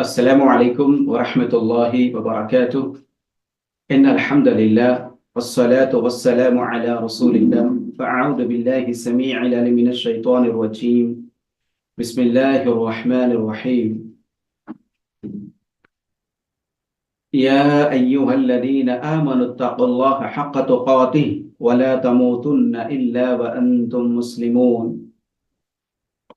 السلام عليكم ورحمة الله وبركاته. إن الحمد لله والصلاة والسلام على رسول الله. فأعوذ بالله السميع العليم من الشيطان الرجيم. بسم الله الرحمن الرحيم. يا أيها الذين آمنوا اتقوا الله حق تقاته ولا تموتن إلا وأنتم مسلمون.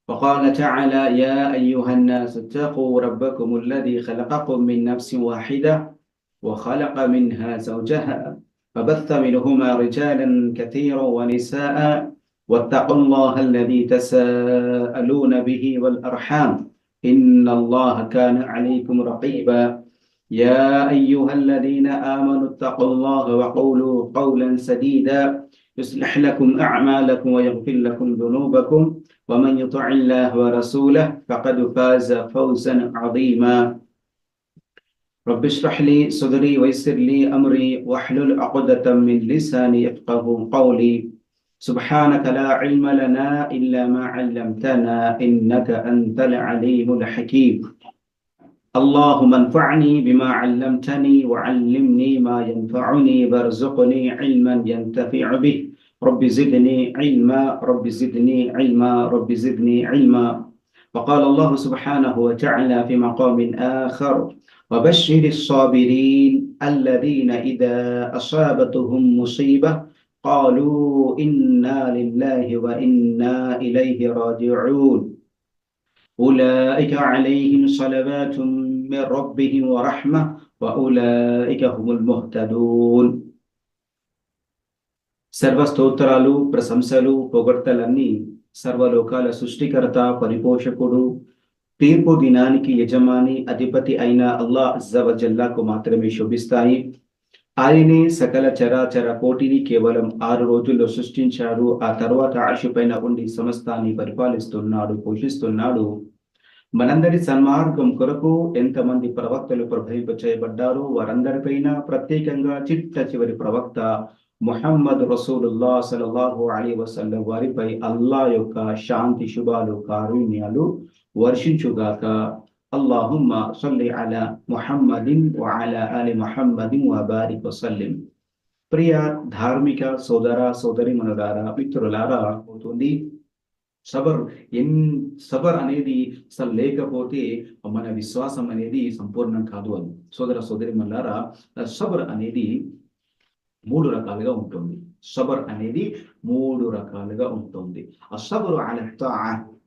وقال تعالى يا أيها الناس اتقوا ربكم الذي خلقكم من نفس واحدة وخلق منها زوجها فبث منهما رجالا كثيرا ونساء واتقوا الله الذي تساءلون به والأرحام إن الله كان عليكم رقيبا. يا أيها الذين آمنوا اتقوا الله وقولوا قولا سديدا. يصلح لكم أعمالكم ويغفر لكم ذنوبكم ومن يطع الله ورسوله فقد فاز فوزا عظيما. رب اشرح لي صدري ويسر لي أمري واحلل عقدة من لساني يفقه قولي. سبحانك لا علم لنا إلا ما علمتنا إنك أنت العليم الحكيم. اللهم انفعني بما علمتني وعلمني ما ينفعني وارزقني علما ينتفع به. رب زدني علما رب زدني علما رب زدني علما. وقال الله سبحانه وتعالى في مقام آخر وبشر الصابرين الذين إذا أصابتهم مصيبة قالوا إنا لله وإنا إليه راجعون. أولئك عليهم صلوات من ربهم ورحمة وأولئك هم المهتدون సర్వ స్తోత్రాలు ప్రశంసలు పొగడ్తలన్నీ సర్వలోకాల సృష్టికర్త పరిపోషకుడు తీర్పు దినానికి యజమాని అధిపతి అయిన అల్లా అజ్జవజల్లాకు మాత్రమే శోభిస్తాయి ఆయనే సకల చరాచర కోటిని కేవలం ఆరు రోజుల్లో సృష్టించారు ఆ తర్వాత ఆశపైన ఉండి సమస్తాన్ని పరిపాలిస్తున్నాడు పోషిస్తున్నాడు మనందరి సన్మార్గం కొరకు ఎంతమంది ప్రవక్తలు ప్రభావిత చేయబడ్డారో వారందరిపైన ప్రత్యేకంగా చిట్ట చివరి ప్రవక్త ముహమ్మద్ రసూలుల్లా సలల్లాహు అలీ వసల్లం వారిపై అల్లా యొక్క శాంతి శుభాలు కారుణ్యాలు వర్షించుగాక. అల్లాహుమ్మ సల్లి అలా ముహమ్మదిన్ వఅలా ఆలి ముహమ్మదిన్ వబారిక్ వసల్లిం. ప్రియ ధార్మిక సోదర సోదరి మనలారా మిత్రులారా అవుతుంది సబర్ ఎన్ సబర్ అనేది అసలు లేకపోతే మన విశ్వాసం అనేది సంపూర్ణం కాదు అని సోదర సోదరి మల్లారా సబర్ అనేది మూడు రకాలుగా ఉంటుంది. సబర్ అనేది మూడు రకాలుగా ఉంటుంది. ఆ సబరు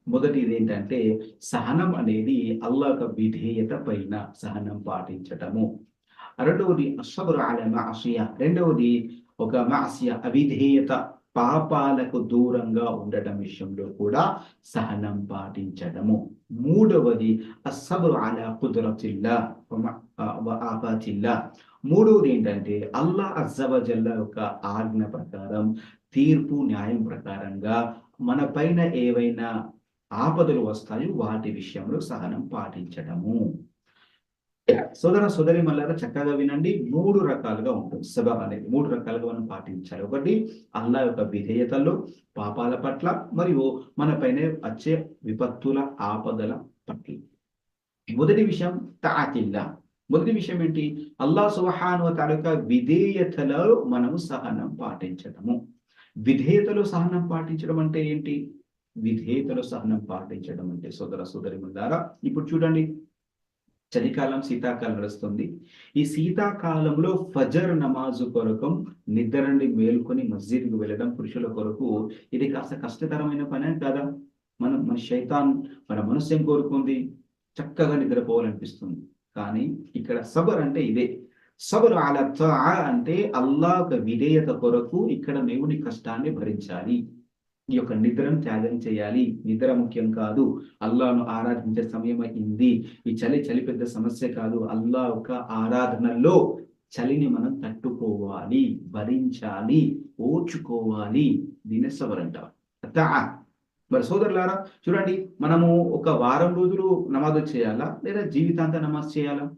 మొదటిది ఏంటంటే సహనం అనేది అల్లా విధేయత పైన సహనం పాటించటము. రెండవది అసబరు అల మాసియ రెండవది ఒక మాసియ అవిధేయత పాపాలకు దూరంగా ఉండటం విషయంలో కూడా సహనం పాటించడము. మూడవది అసబరు అలా కుదరతిల్లా ఆపాతిల్లా. మూడవది ఏంటంటే అల్లా అజ్జవజల్ల యొక్క ఆజ్ఞ ప్రకారం తీర్పు న్యాయం ప్రకారంగా మన పైన ఏవైనా ఆపదలు వస్తాయో వాటి విషయంలో సహనం పాటించడము. సోదర సోదరి మళ్ళా చక్కగా వినండి. మూడు రకాలుగా ఉంటుంది. సభ అనేది మూడు రకాలుగా మనం పాటించాలి. ఒకటి అల్లా యొక్క విధేయతలు పాపాల పట్ల మరియు మన పైన వచ్చే విపత్తుల ఆపదల పట్ల. మొదటి విషయం తాకిల్లా. మొదటి విషయం ఏంటి? అల్లా సుహాను తాలూకా విధేయతలో మనము సహనం పాటించడము. విధేయతలో సహనం పాటించడం అంటే ఏంటి? విధేయతలో సహనం పాటించడం అంటే సోదర సోదరి ముందారా ఇప్పుడు చూడండి. చలికాలం శీతాకాలం నడుస్తుంది. ఈ శీతాకాలంలో ఫజర్ నమాజు కొరకం నిద్ర నుండి మేల్కొని మస్జిద్కు వెళ్ళడం పురుషుల కొరకు ఇది కాస్త కష్టతరమైన పనే కదా. మనం మన శైతాన్ మన మనస్సు ఏం కోరుకుంది చక్కగా నిద్రపోవాలనిపిస్తుంది. కానీ ఇక్కడ సబర్ అంటే ఇదే. సబర్ అలా అంటే అల్లా ఒక విధేయత కొరకు ఇక్కడ దేవుని కష్టాన్ని భరించాలి. ఈ యొక్క నిద్రను త్యాగం చేయాలి. నిద్ర ముఖ్యం కాదు. అల్లాను ఆరాధించే సమయం అయింది. ఈ చలి చలి పెద్ద సమస్య కాదు. అల్లా యొక్క ఆరాధనలో చలిని మనం తట్టుకోవాలి భరించాలి ఓచుకోవాలి. దీని సబర్ మరి సోదరులారా చూడండి మనము ఒక వారం రోజులు నమాజ్ చేయాలా? లేదా జీవితాంత నమాజ్ చేయాలా?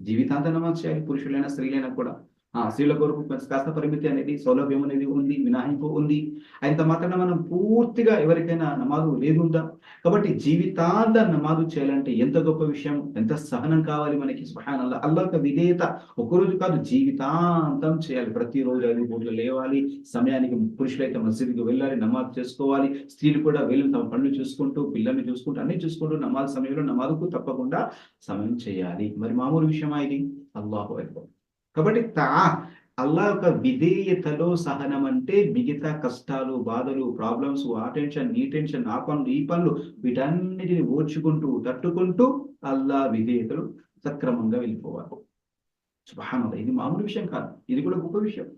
జీవితాంత నమాజ్ చేయాలి పురుషులైనా స్త్రీలైనా కూడా. స్త్రీల కొరకు కాస్త పరిమితి అనేది సౌలభ్యం అనేది ఉంది మినహాయింపు ఉంది. అంత మాత్రాన మనం పూర్తిగా ఎవరికైనా నమాజు లేదు ఉందా కాబట్టి జీవితాంత నమాజు చేయాలంటే ఎంత గొప్ప విషయం ఎంత సహనం కావాలి మనకి? సహాయం అల్లా అల్లా యొక్క విధేయత ఒక్కరోజు కాదు జీవితాంతం చేయాలి. ప్రతిరోజు ఐదు పూటలు లేవాలి సమయానికి పురుషులైతే మసీదుకి వెళ్ళాలి నమాజ్ చేసుకోవాలి. స్త్రీలు కూడా వెళ్ళి తమ పనులు చూసుకుంటూ పిల్లల్ని చూసుకుంటూ అన్ని చూసుకుంటూ నమాజ్ సమయంలో నమాజుకు తప్పకుండా సమయం చేయాలి. మరి మామూలు విషయమా ఇది? అల్లాహు అక్బర్. కాబట్టి తా అల్లా యొక్క విధేయతలో సహనం అంటే మిగతా కష్టాలు బాధలు ప్రాబ్లమ్స్ ఆ టెన్షన్ ఈ టెన్షన్ ఆ పనులు ఈ పనులు వీటన్నిటిని ఓర్చుకుంటూ తట్టుకుంటూ అల్లా విధేయతలు సక్రమంగా వెళ్ళిపోవాలి. సుభానల్లా ఇది మామూలు విషయం కాదు. ఇది కూడా గొప్ప విషయం.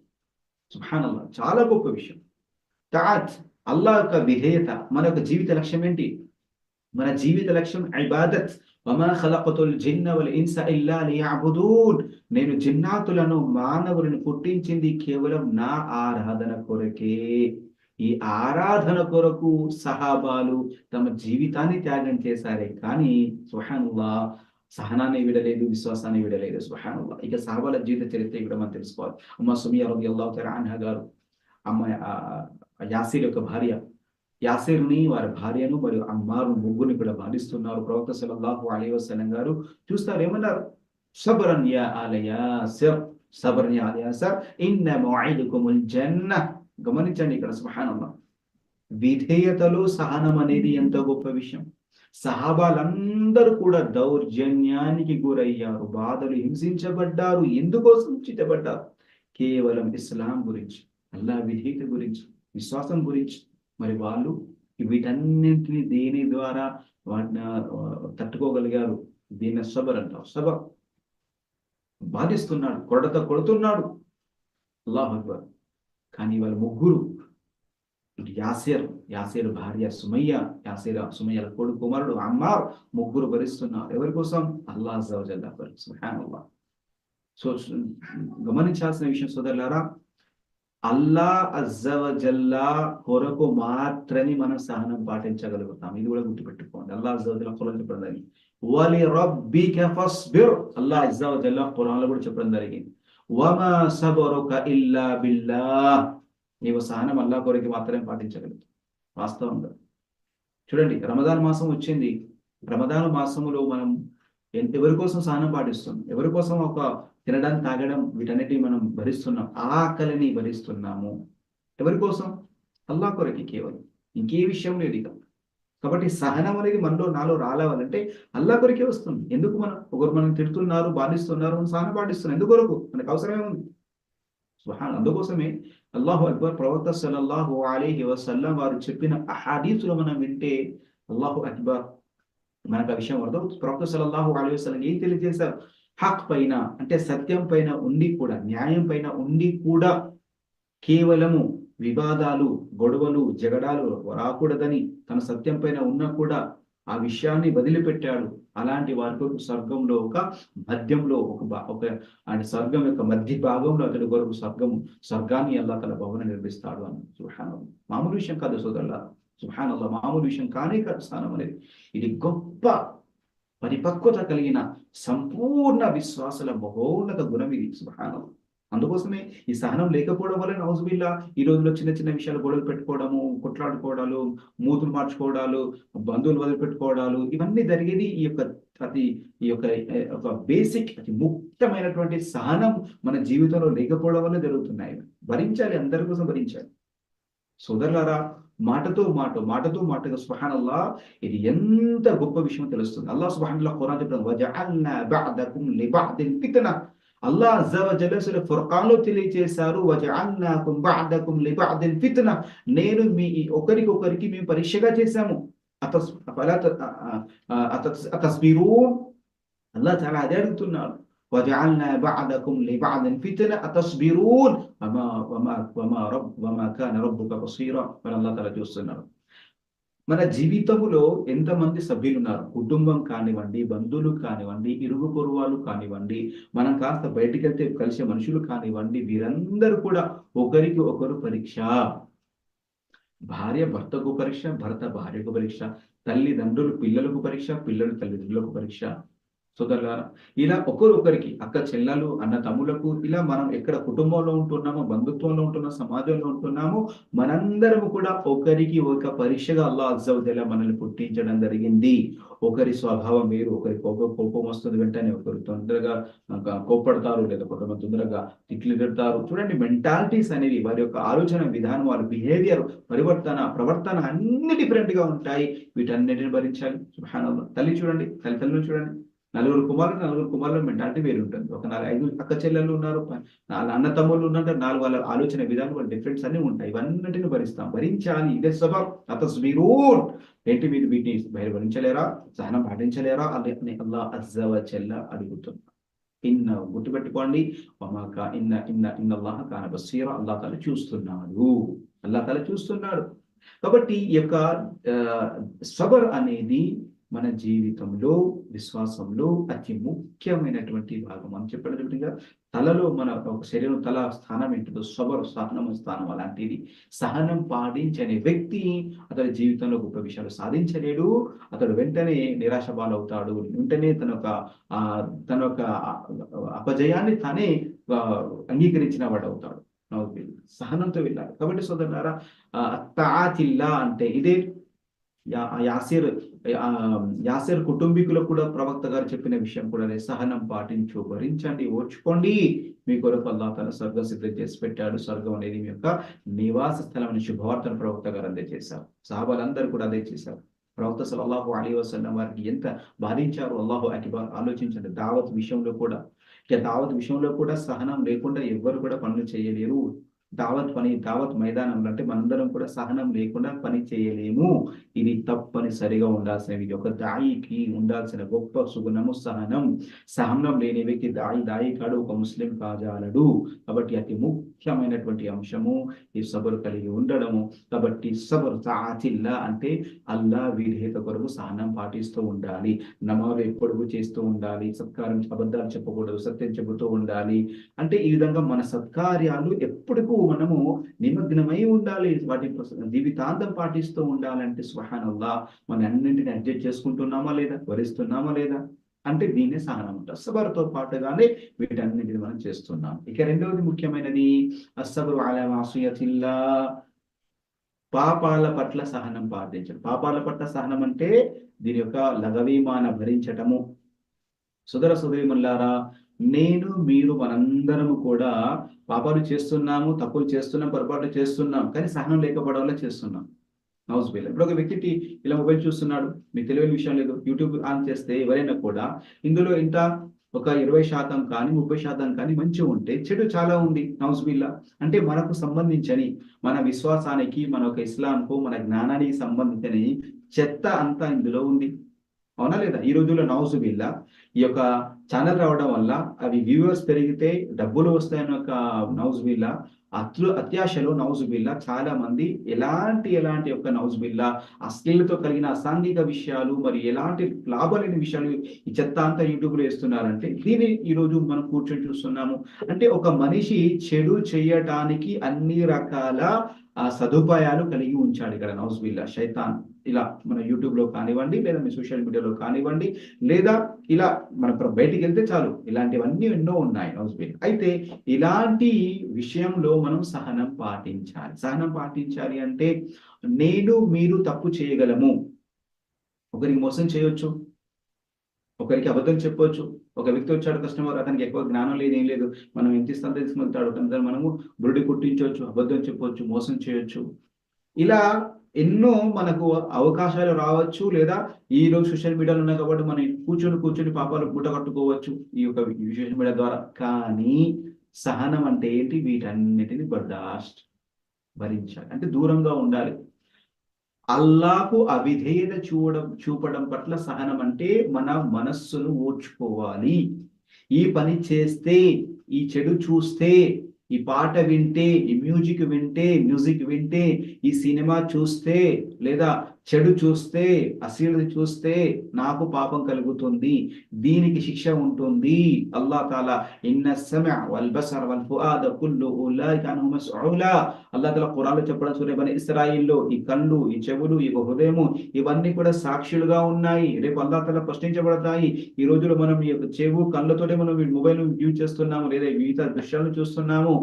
సుభానల్లా చాలా గొప్ప విషయం. తాజ్ అల్లా యొక్క విధేయత మన యొక్క జీవిత లక్ష్యం ఏంటి? మన జీవిత లక్ష్యం ఇబాదత్. వమా జిన్న వల్ ఇన్స ఇల్లా లియఅబుదూన్ నేను జిన్నాతులను మానవులను పుట్టించింది కేవలం నా ఆరాధన కొరకే. ఈ ఆరాధన కొరకు సహాబాలు తమ జీవితాన్ని త్యాగం చేశారే. కానీ సుహానుల్లా సహనాన్ని విడలేదు విశ్వాసాన్ని విడలేదు. సుహానుల్లా ఇక సహాబాల జీవిత చరిత్ర కూడా మనం తెలుసుకోవాలి. అమ్మ సుమియా రబి అల్లాహు గారు అమ్మ యాసిర్ యొక్క భార్య యాసిర్ని వారి భార్యను మరియు అమ్మారు ముగ్గురిని కూడా బాధిస్తున్నారు. ప్రవక్త సల్లల్లాహు అలైహి గారు చూస్తారు ఏమన్నారు? సబరన్ యా ఆల యాసిర్ సబరన్ యా ఆల యాసిర్ ఇన్న జన్న. గమనించండి ఇక్కడ సహనం విధేయతలో సహనం అనేది ఎంత గొప్ప విషయం. సహాబాలందరూ కూడా దౌర్జన్యానికి గురయ్యారు బాధలు హింసించబడ్డారు ఎందుకోసం చిట్టబడ్డారు కేవలం ఇస్లాం గురించి అల్లా విధేయత గురించి విశ్వాసం గురించి. మరి వాళ్ళు వీటన్నింటినీ దేని ద్వారా వాటిని తట్టుకోగలిగారు. దీన్ని సబర్ అంటారు సబర్. బాధిస్తున్నాడు కొడత కొడుతున్నాడు. అల్లాహ్ అక్బర్. కానీ వాళ్ళ ముగ్గురు యాసేర్ యాసేర్ భార్య సుమయ్య యాసేర్ సుమయ్యల కొడుకు కుమారుడు అమ్మారు ముగ్గురు భరిస్తున్నారు. ఎవరి కోసం? అల్లాహ్ జల్లా సో గమనించాల్సిన విషయం సోదరులారా అల్లా అజ్జవజల్లా కొరకు మాత్రమే మనం సహనం పాటించగలుగుతాం. ఇది కూడా గుర్తుపెట్టుకోండి. అల్లా అజ్జవజల్లా ఖురాన్ చెప్పడం జరిగింది. వలి రబ్బిక ఫస్బిర్. అల్లా అజ్జవజల్లా ఖురాన్లో కూడా చెప్పడం జరిగింది. వమా సబరుక ఇల్లా నీవు సహనం అల్లా కొరకు మాత్రమే పాటించగలుగుతాం వాస్తవంగా చూడండి రమదాన్ మాసం వచ్చింది. రమదాన్ మాసములో మనం ఎవరి కోసం సహనం పాటిస్తున్నాం ఎవరి కోసం ఒక తినడం తాగడం వీటన్నిటి మనం భరిస్తున్నాం? ఆకలిని భరిస్తున్నాము. ఎవరి కోసం? అల్లా కొరకి కేవలం. ఇంకే విషయం లేదు ఇక. కాబట్టి సహనం అనేది మనలో నాలో రాలేవాలంటే అల్లా కొరకే వస్తుంది. ఎందుకు మనం? ఒకరు మనం తిడుతున్నారు బాధిస్తున్నారు మనం సహనం పాటిస్తున్నాం. ఎందుకు కొరకు మనకు అవసరమే ఉంది. సుహాన్ అందుకోసమే అల్లాహు అక్బర్ ప్రవక్త సల్లల్లాహు అలీహి వసల్లం వారు చెప్పిన అహాదీసులు మనం వింటే అల్లాహు అక్బర్ మనకు ఆ విషయం అర్థం. ప్రవక్త సల్లల్లాహు అలీ వసలం ఏం తెలియజేశారు? హక్ పైన అంటే సత్యం పైన ఉండి కూడా న్యాయం పైన ఉండి కూడా కేవలము వివాదాలు గొడవలు జగడాలు రాకూడదని తన సత్యం పైన ఉన్నా కూడా ఆ విషయాన్ని వదిలిపెట్టాడు. అలాంటి వారి స్వర్గంలో ఒక మధ్యంలో ఒక ఒక అంటే స్వర్గం యొక్క మధ్య భాగంలో అతడి కొరకు స్వర్గం స్వర్గాన్ని అల్లా తన భవన నిర్మిస్తాడు అని. సుహాన్ మామూలు విషయం కాదు సోదరులారా. సుహానల్ల మామూలు విషయం కానే కాదు స్నానం అనేది. ఇది గొప్ప పరిపక్వత కలిగిన సంపూర్ణ విశ్వాసుల మహోన్నత గుణం ఇది సుహానం అందుకోసమే ఈ సహనం లేకపోవడం వల్ల నౌజుబిల్లా ఈ రోజుల్లో చిన్న చిన్న విషయాలు గొడవలు పెట్టుకోవడము కొట్లాడుకోవడాలు మూతులు మార్చుకోవడాలు బంధువులు వదిలిపెట్టుకోవడాలు ఇవన్నీ జరిగేది ఈ యొక్క అతి ఈ యొక్క ఒక బేసిక్ అతి ముఖ్యమైనటువంటి సహనం మన జీవితంలో లేకపోవడం వల్ల జరుగుతున్నాయి. భరించాలి అందరి కోసం భరించాలి. సోదరులారా మాటతో మాట మాటతో మాటగా సుహానల్లా ఇది ఎంత గొప్ప విషయం తెలుస్తుంది. అల్లా సుహానల్లా ఖురాన్ చెప్పడం వజఅల్నా బఅదకుం లిబఅదిన్ అల్లా అజ్జవజల ఫుర్ఖాన్లో తెలియజేశారు వజఅల్నాకుం బఅదకుం లిబఅదిన్ ఫిత్న. నేను మీ ఒకరికొకరికి మేము పరీక్షగా చేశాము. అతస్ ఫలా అల్లా చాలా అదే అడుగుతున్నాడు. وجعلنا بعضكم لبعض فتنة أتصبرون وما وما وما رب وما كان ربك بصيرا మన అల్లా తల చూస్తున్నారు మన జీవితములో ఎంతమంది సభ్యులు ఉన్నారు కుటుంబం కానివ్వండి బంధువులు కానివ్వండి ఇరుగు పొరువాలు కానివ్వండి మనం కాస్త బయటికి వెళ్తే కలిసే మనుషులు కానివ్వండి వీరందరూ కూడా ఒకరికి ఒకరు పరీక్ష భార్య భర్తకు పరీక్ష భర్త భార్యకు పరీక్ష తల్లిదండ్రులు పిల్లలకు పరీక్ష పిల్లలు తల్లిదండ్రులకు పరీక్ష సోదరులారా ఇలా ఒకరొకరికి అక్క చెల్లెలు అన్న తమ్ములకు ఇలా మనం ఎక్కడ కుటుంబంలో ఉంటున్నామో బంధుత్వంలో ఉంటున్నాం సమాజంలో ఉంటున్నామో మనందరం కూడా ఒకరికి ఒక పరీక్షగా అల్లా అజ్జవదల మనల్ని పుట్టించడం జరిగింది. ఒకరి స్వభావం వేరు ఒకరి కోపం కోపం వస్తుంది వెంటనే ఒకరు తొందరగా కోపడతారు లేదా కొంతమంది తొందరగా తిట్లు పెడతారు చూడండి మెంటాలిటీస్ అనేవి వారి యొక్క ఆలోచన విధానం వారి బిహేవియర్ పరివర్తన ప్రవర్తన అన్ని డిఫరెంట్గా ఉంటాయి. వీటన్నిటిని భరించాలి. తల్లి చూడండి తల్లి తల్లిని చూడండి. నలుగురు కుమారులు నలుగురు కుమారులు మెంటాలిటీ వేరు ఉంటుంది. ఒక నాలుగు ఐదు అక్క చెల్లెలు ఉన్నారు నాలుగు అన్న తమ్ముళ్ళు ఉన్నారు నాలుగు వాళ్ళ ఆలోచన విధానం వాళ్ళ డిఫరెన్స్ అన్ని ఉంటాయి. ఇవన్నిటిని భరిస్తాం. భరించాలి. ఇదే సబబ్ అతస్బీరూన్ ఏంటి మీరు వీటిని బయట భరించలేరా సహనం పాటించలేరా? అని అల్లా అజ్జవ చెల్ల అడుగుతున్నా. ఇన్న గుర్తుపెట్టుకోండి మమాక ఇన్న ఇన్న ఇన్న అల్లాహ కాన బసీరా. అల్లా తల చూస్తున్నాడు. అల్లా తల చూస్తున్నాడు. కాబట్టి ఈ యొక్క సబర్ అనేది మన జీవితంలో విశ్వాసంలో అతి ముఖ్యమైనటువంటి భాగం. అని చెప్పినట్టుగా తలలో మన ఒక శరీరం తల స్థానం ఏంటిదో సబరు సహనం స్థానం అలాంటిది. సహనం పాటించని వ్యక్తి అతని జీవితంలో గొప్ప విషయాలు సాధించలేడు. అతడు వెంటనే నిరాశ పాలవుతాడు వెంటనే తన యొక్క ఆ తన యొక్క అపజయాన్ని తానే అంగీకరించిన వాడు అవుతాడు సహనంతో వెళ్ళాలి. కాబట్టి సోదరులారా ఆ, తాతిల్లా అంటే ఇదే. యాసిర్ యాసిర్ కుటుంబీకులకు కూడా ప్రవక్త గారు చెప్పిన విషయం కూడా సహనం పాటించు భరించండి ఓర్చుకోండి. మీ కొరకు అల్లా తన స్వర్గం సిద్ధం చేసి పెట్టాడు. స్వర్గం అనేది మీ యొక్క నివాస స్థలం అని శుభవార్తను ప్రవక్త గారు అందజేశారు. సహాబాలందరూ కూడా అదే చేశారు. ప్రవక్త సల్లల్లాహు అలీ వసల్లం వారికి ఎంత బాధించారు అల్లాహు అకిబార్ ఆలోచించండి. దావత్ విషయంలో కూడా ఇక దావత్ విషయంలో కూడా సహనం లేకుండా ఎవ్వరు కూడా పనులు చేయలేరు. దావత్ పని దావత్ మైదానంలో అంటే మనందరం కూడా సహనం లేకుండా పని చేయలేము. ఇది తప్పనిసరిగా ఉండాల్సిన ఇది ఒక దాయికి ఉండాల్సిన గొప్ప సుగుణము సహనం. సహనం లేని వ్యక్తి దాయి దాయి కాడు ఒక ముస్లిం కాజాలడు. కాబట్టి అతి ముఖ్యమైనటువంటి అంశము ఈ సబరు కలిగి ఉండడము. కాబట్టి సబరు తాచిల్లా అంటే అల్లా విధేత కొరకు సహనం పాటిస్తూ ఉండాలి. నమాలు ఎప్పుడు చేస్తూ ఉండాలి. సత్కారం అబద్ధాలు చెప్పకూడదు సత్యం చెబుతూ ఉండాలి. అంటే ఈ విధంగా మన సత్కార్యాలు ఎప్పటికూ మనము నిమగ్నమై ఉండాలి. వాటి జీవితాంతం పాటిస్తూ ఉండాలంటే సుహానల్లా మన అన్నింటిని అడ్జస్ట్ చేసుకుంటున్నామా లేదా వరిస్తున్నామా లేదా అంటే దీన్నే సహనం అంటారు. సబర్తో పాటుగానే వీటన్నిటిని మనం చేస్తున్నాం. ఇక రెండవది ముఖ్యమైనది అస్సబరు అలమాసుయతిల్లా పాపాల పట్ల సహనం పాటించడం. పాపాల పట్ల సహనం అంటే దీని యొక్క లఘవీమాన భరించటము. సుదర సుదరిమల్లారా నేను మీరు మనందరము కూడా పాపాలు చేస్తున్నాము తప్పులు చేస్తున్నాం పొరపాట్లు చేస్తున్నాం కానీ సహనం లేకపోవడం వల్ల చేస్తున్నాం. హౌస్ బిల్ ఇప్పుడు ఒక వ్యక్తి ఇలా మొబైల్ చూస్తున్నాడు మీకు తెలియని విషయం లేదు యూట్యూబ్ ఆన్ చేస్తే ఎవరైనా కూడా ఇందులో ఇంత ఒక ఇరవై శాతం కానీ ముప్పై శాతం కానీ మంచి ఉంటే చెడు చాలా ఉంది హౌస్ బిల్లా అంటే మనకు సంబంధించని మన విశ్వాసానికి మన యొక్క ఇస్లాంకు మన జ్ఞానానికి సంబంధించిన చెత్త అంతా ఇందులో ఉంది. అవునా లేదా? ఈ రోజుల్లో నౌజు బిల్లా ఈ యొక్క ఛానల్ రావడం వల్ల అవి వ్యూవర్స్ పెరిగితే డబ్బులు వస్తాయని ఒక నౌజ్ బిల్లా అత్లు అత్యాశలో నౌజు బిల్లా చాలా మంది ఎలాంటి ఎలాంటి యొక్క నౌజు బిల్లా అశ్లీలతో కలిగిన అసాంఘిక విషయాలు మరి ఎలాంటి లాభలేని విషయాలు ఈ చెత్త అంతా యూట్యూబ్లో వేస్తున్నారంటే దీన్ని ఈ రోజు మనం కూర్చొని చూస్తున్నాము. అంటే ఒక మనిషి చెడు చేయటానికి అన్ని రకాల సదుపాయాలు కలిగి ఉంచాడు ఇక్కడ నౌజు బిల్లా శైతాన్. ఇలా మన యూట్యూబ్లో కానివ్వండి లేదా మీ సోషల్ మీడియాలో కానివ్వండి లేదా ఇలా మన బయటికి వెళ్తే చాలు. ఇలాంటివన్నీ ఎన్నో ఉన్నాయి హౌస్ బిల్ అయితే ఇలాంటి విషయంలో మనం సహనం పాటించాలి. సహనం పాటించాలి అంటే నేను మీరు తప్పు చేయగలము. ఒకరికి మోసం చేయొచ్చు. ఒకరికి అబద్ధం చెప్పొచ్చు. ఒక వ్యక్తి వచ్చాడు కస్టమర్ అతనికి ఎక్కువ జ్ఞానం లేదు ఏం లేదు. మనం ఎంత ఇస్తాం తీసుకెళ్తాడు తన మనము బురుడి కుట్టించవచ్చు అబద్ధం చెప్పొచ్చు మోసం చేయొచ్చు. ఇలా ఎన్నో మనకు అవకాశాలు రావచ్చు లేదా ఈ రోజు సోషల్ మీడియాలో ఉన్నాయి కాబట్టి మనం కూర్చొని కూర్చొని పాపాలు పూట కట్టుకోవచ్చు ఈ యొక్క సోషల్ మీడియా ద్వారా. కానీ సహనం అంటే ఏంటి? వీటన్నిటిని బర్దాస్ట్ భరించాలి. అంటే దూరంగా ఉండాలి. అల్లాకు అవిధేయత చూడడం చూపడం పట్ల సహనం అంటే మన మనస్సును ఓర్చుకోవాలి. ఈ పని చేస్తే ఈ చెడు చూస్తే ఈ పాట వింటే ఈ మ్యూజిక్ వింటే మ్యూజిక్ వింటే ఈ సినిమా చూస్తే లేదా చెడు చూస్తే అసీలు చూస్తే నాకు పాపం కలుగుతుంది దీనికి శిక్ష ఉంటుంది. అల్లా తాలా ఇన్న వల్ వల్ ఫుఆద కుల్లు అల్లా తాలా ఖురాన్లో చెప్పడం సూర్య బని ఇస్రాయిల్లో ఈ కళ్ళు ఈ చెవులు ఈ హృదయము ఇవన్నీ కూడా సాక్షులుగా ఉన్నాయి. రేపు అల్లా తాలా ప్రశ్నించబడతాయి. ఈ రోజులో మనం ఈ యొక్క చెవు కళ్ళతోటే మనం మొబైల్ యూజ్ చేస్తున్నాము లేదా వివిధ దృశ్యాలను చూస్తున్నాము.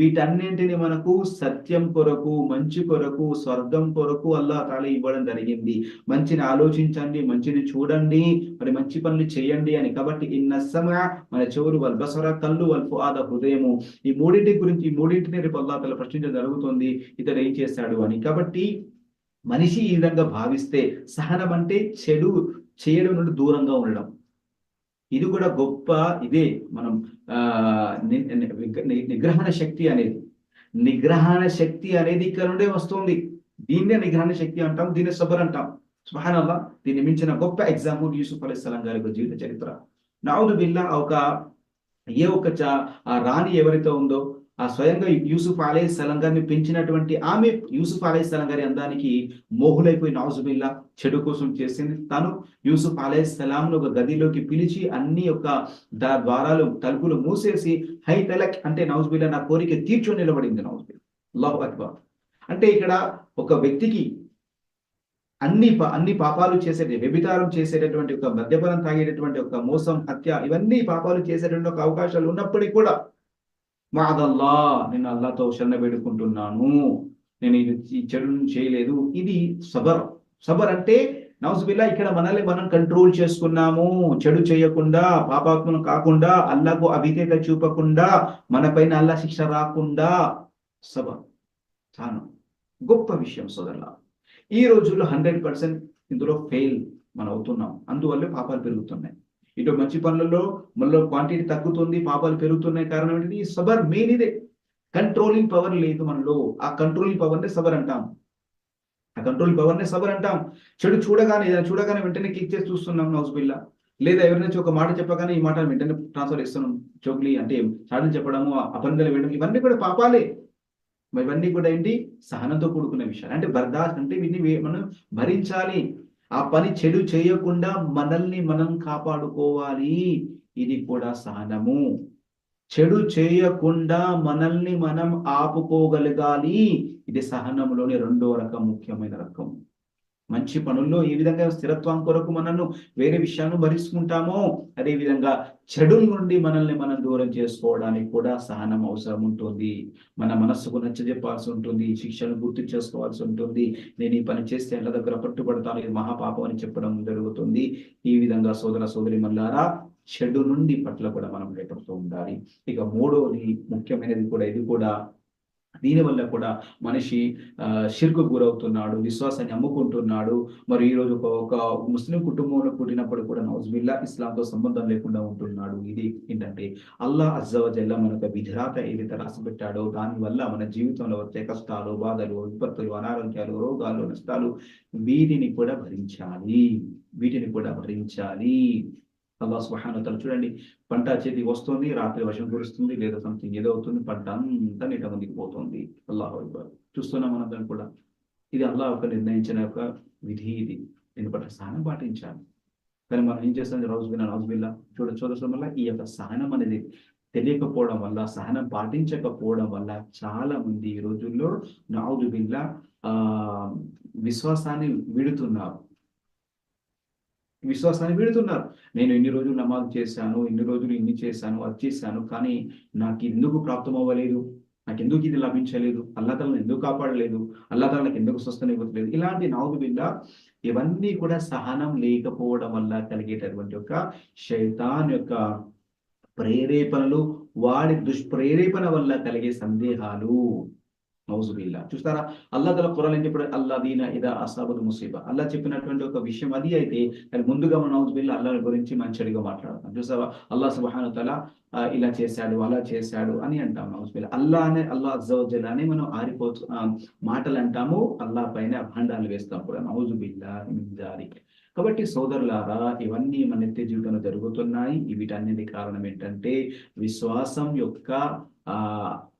వీటన్నింటిని మనకు సత్యం కొరకు మంచి కొరకు స్వర్గం కొరకు అల్లా తాలా ఇవ్వడం జరిగింది మంచిని ఆలోచించండి మంచిని చూడండి మరి మంచి పనులు చేయండి అని. కాబట్టి ఇన్న మన చెవులు వల్ బసర కళ్ళు వల్ ఫుఆద హృదయము. ఈ మూడింటి గురించి ఈ మూడింటిని రేపు అల్లా తల ప్రశ్నించడం జరుగుతుంది. ఇతడు ఏం చేశాడు అని. కాబట్టి మనిషి ఈ విధంగా భావిస్తే సహనం అంటే చెడు చేయడం నుండి దూరంగా ఉండడం. ఇది కూడా గొప్ప ఇదే మనం నిగ్రహణ శక్తి అనేది. నిగ్రహణ శక్తి అనేది ఇక్కడ నుండే వస్తుంది. దీన్నే నిగ్రహణ శక్తి అంటాం దీన్ని సబర్ అంటాం. సుహానల్లా దీన్ని మించిన గొప్ప ఎగ్జాంపుల్ యూసుఫ్ అలీస్లాం గారి యొక్క జీవిత చరిత్ర. నావుదు బిల్లా ఒక ఏ ఒక్క చ- ఆ రాణి ఎవరైతే ఉందో ఆ స్వయంగా యూసుఫ్ అలీ సలం గారిని పెంచినటువంటి ఆమె యూసుఫ్ అలీ సలం గారి అందానికి మోహులైపోయి నావుజుబిల్లా చెడు కోసం చేసింది. తను యూసుఫ్ అలీ సలాంను ఒక గదిలోకి పిలిచి అన్ని యొక్క ద్వారాలు తలుపులు మూసేసి హై తలక్ అంటే నౌజుబిల్లా నా కోరిక తీర్చు నిలబడింది నౌజుబిల్లా అల్లాహు అక్బర్. అంటే ఇక్కడ ఒక వ్యక్తికి అన్ని పా- అన్ని పాపాలు చేసే వ్యభిచారం చేసేటటువంటి ఒక మద్యపానం తాగేటటువంటి ఒక మోసం హత్య ఇవన్నీ పాపాలు చేసేటువంటి ఒక అవకాశాలు ఉన్నప్పటికీ కూడా మాదల్లా నేను అల్లాతో శరణ వేడుకుంటున్నాను నేను ఇది చెడును చేయలేదు. ఇది సబర్. సబర్ అంటే నౌజుబిల్లా ఇక్కడ మనల్ని మనం కంట్రోల్ చేసుకున్నాము. చెడు చేయకుండా పాపాత్మను కాకుండా అల్లాకు అవిధేత చూపకుండా మన పైన అల్లా శిక్ష రాకుండా సబర్. చాలా. గొప్ప విషయం సోదరులా. ఈ రోజుల్లో హండ్రెడ్ పర్సెంట్ ఇందులో ఫెయిల్ మనం అవుతున్నాం. అందువల్ల పాపాలు పెరుగుతున్నాయి. ఇటు మంచి పనులలో మనలో క్వాంటిటీ తగ్గుతుంది పాపాలు పెరుగుతున్నాయి. కారణం ఏంటి సబర్ మెయిన్ ఇదే. కంట్రోలింగ్ పవర్ లేదు మనలో. ఆ కంట్రోలింగ్ పవర్ నే సబర్ అంటాం. ఆ కంట్రోలింగ్ పవర్ నే సబర్ అంటాం. చెడు చూడగానే ఏదైనా చూడగానే వెంటనే క్లిక్ చేసి చూస్తున్నాం నౌజ్ బిల్లా. లేదా ఎవరైనా ఒక మాట చెప్పగానే ఈ మాట వెంటనే ట్రాన్స్ఫర్ ఇస్తున్నాం చోక్లీ అంటే సాధన చెప్పడము అపనిందలు వేయడం ఇవన్నీ కూడా పాపాలే. ఇవన్నీ కూడా ఏంటి? సహనంతో కూడుకున్న విషయాలు. అంటే బర్దాస్ అంటే వీటిని మనం భరించాలి. ఆ పని చెడు చేయకుండా మనల్ని మనం కాపాడుకోవాలి. ఇది కూడా సహనము. చెడు చేయకుండా మనల్ని మనం ఆపుకోగలగాలి. ఇది సహనంలోని రెండో రకం ముఖ్యమైన రకం. మంచి పనుల్లో ఏ విధంగా స్థిరత్వం కొరకు మనల్ని వేరే విషయాలను భరిస్తుంటామో అదే విధంగా చెడు నుండి మనల్ని మనం దూరం చేసుకోవడానికి కూడా సహనం అవసరం ఉంటుంది. మన మనస్సుకు నచ్చజెప్పాల్సి ఉంటుంది శిక్షను గుర్తు చేసుకోవాల్సి ఉంటుంది. నేను ఈ పని చేస్తే ఎల్ల దగ్గర పట్టుబడతాను ఇది మహాపాపం అని చెప్పడం జరుగుతుంది. ఈ విధంగా సోదర సోదరి మల్లారా చెడు నుండి పట్ల కూడా మనం భయపడుతూ ఉండాలి. ఇక మూడోది ముఖ్యమైనది కూడా ఇది కూడా దీనివల్ల కూడా మనిషి షిర్కు గురవుతున్నాడు విశ్వాసాన్ని అమ్ముకుంటున్నాడు. మరి ఈ రోజు ఒక ఒక ముస్లిం కుటుంబంలో పుట్టినప్పుడు కూడా నౌజ్బిల్లా ఇస్లాంతో సంబంధం లేకుండా ఉంటున్నాడు. ఇది ఏంటంటే అల్లా అజ్జవజల్లా మనకు విధిరాత ఏదైతే రాసిపెట్టాడో దాని వల్ల మన జీవితంలో వచ్చే కష్టాలు బాధలు విపత్తులు అనారోగ్యాలు రోగాలు నష్టాలు వీటిని కూడా భరించాలి. వీటిని కూడా భరించాలి. అల్లా సుబ్హానహు చూడండి పంట చేతి వస్తుంది రాత్రి వర్షం కురుస్తుంది లేదా సంథింగ్ ఏదో అవుతుంది పంట అంతా నీట ముందుకు పోతుంది. అల్లాహ్ చూస్తున్నాం చూస్తున్నాం దాన్ని కూడా. ఇది అల్లా ఒక నిర్ణయించిన ఒక విధి ఇది. దీని పట్ల సహనం పాటించాలి. కానీ మనం ఏం చేస్తాం? రౌజ్ బిల్లా రౌజ్ బిల్లా. చూడ చూడటం వల్ల ఈ యొక్క సహనం అనేది తెలియకపోవడం వల్ల సహనం పాటించకపోవడం వల్ల చాలా మంది ఈ రోజుల్లో నావుదు బిల్లా ఆ విశ్వాసాన్ని విడుతున్నారు. విశ్వాసాన్ని పెడుతున్నారు. నేను ఇన్ని రోజులు నమాజ్ చేశాను ఇన్ని రోజులు ఇన్ని చేశాను అది చేశాను కానీ నాకు ఎందుకు ప్రాప్తం అవ్వలేదు? నాకు ఎందుకు ఇది లభించలేదు? అల్లాతలను ఎందుకు కాపాడలేదు? అల్లాతలకు ఎందుకు స్వస్థన ఇవ్వట్లేదు? ఇలాంటి నావుదు బిల్ల ఇవన్నీ కూడా సహనం లేకపోవడం వల్ల కలిగేటటువంటి ఒక శైతాన్ యొక్క ప్రేరేపణలు వాడి దుష్ప్రేరేపణ వల్ల కలిగే సందేహాలు. నౌజుబిల్లా. చూస్తారా? అల్లా తల కురాలు చెప్పాడు? అల్లా దీన ఇదా అసాబుల్ ముసీబా. అల్లా చెప్పినటువంటి ఒక విషయం అది అయితే కానీ ముందుగా మనం నౌజుబిల్లా అల్లా గురించి మంచిగా మాట్లాడతాం చూసావా? అల్లా సుబాను తల ఇలా చేశాడు అలా చేశాడు అని అంటాం నౌజుబిల్లా. అల్లా అనే అల్లా అజ్జవజల్ అని మనం ఆరిపోతు మాటలు అంటాము. అల్లా పైన అభండాలు వేస్తాం కూడా. నౌజుబిల్లా జారి కాబట్టి సోదరులారా ఇవన్నీ మన నిత్య జీవితంలో జరుగుతున్నాయి. వీటన్నిటి కారణం ఏంటంటే విశ్వాసం యొక్క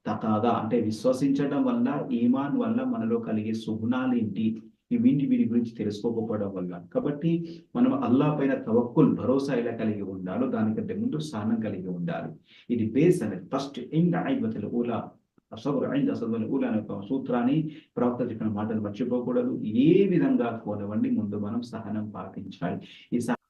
తకాదా అంటే విశ్వసించడం వల్ల ఈమాన్ వల్ల మనలో కలిగే సుగుణాలు ఏంటి? ఈ వీటి గురించి తెలుసుకోకపోవడం వల్ల. కాబట్టి మనం అల్లా పైన తవక్కుల్ భరోసా ఎలా కలిగి ఉండాలో దానికంటే ముందు స్థానం కలిగి ఉండాలి. ఇది బేస్ అనేది. ఫస్ట్ ఇంద ఐదు ఊలా. అసబర్ ఐంద అసబర్ అనే ఒక సూత్రాన్ని ప్రవక్త చెప్పిన మాటలు మర్చిపోకూడదు. ఏ విధంగా కోనవండి ముందు మనం సహనం పాటించాలి. ఈ సహ-